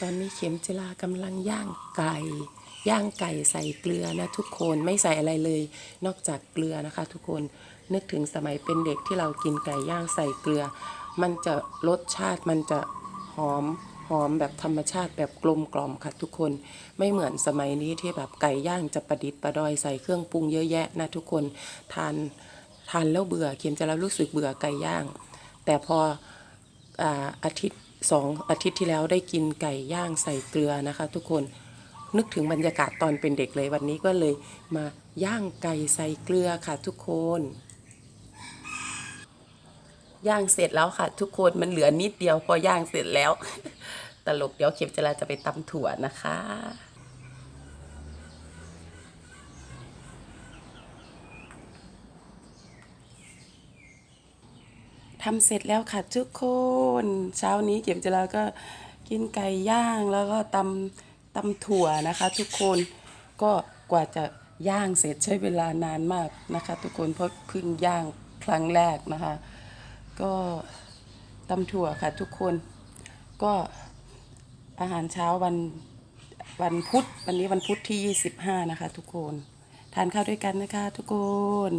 ตอนนี้เข็มจิลากำลังย่างไก่ ย่างไก่ใส่เกลือนะทุกคนไม่ใส่อะไรเลย นอกจากเกลือนะคะ ทุกคนนึกถึงสมัยเป็นเด็กที่เรากินไก่ย่างใส่เกลือ มันจะรสชาติมันจะหอมหอมแบบธรรมชาติแบบกลมกล่อมค่ะทุกคนไม่เหมือนสมัยนี้ที่แบบไก่ย่างจะประดิษฐ์ประดอยใส่เครื่องปรุงเยอะแยะนะทุกคนทานทานแล้วเบื่อเข็มจะแล้วรู้สึกเบื่อไก่ย่าง แต่พออาอาทิตย์ สองอาทิตย์ที่แล้วได้กินไก่ย่างใส่เกลือนะคะ ทุกคนนึกถึงบรรยากาศตอนเป็นเด็กเลยวันนี้ก็เลยมาย่างไก่ใส่เกลือค่ะทุกคน ย่างเสร็จแล้วค่ะ ทุกคนมันเหลือนิดเดียวพอย่างเสร็จแล้ว ตลกเดี๋ยวเข็มจะลาจะไปตำถั่วนะคะ ทำเสร็จแล้วค่ะทุกคนเช้านี้เก็บจะแล้วก็กินไก่ย่างแล้วก็ตำตำถั่วนะคะ ทุกคนก็กว่าจะย่างเสร็จใช้เวลานานมากนะคะ ทุกคนเพราะเพิ่งย่างครั้งแรกนะคะ ก็ตำถั่วค่ะทุกคนก็อาหารเช้าวันวันพุธวันนี้วันพุธที่ 25 นะคะ ทุกคน ทานข้าวด้วยกันนะคะ ทุกคน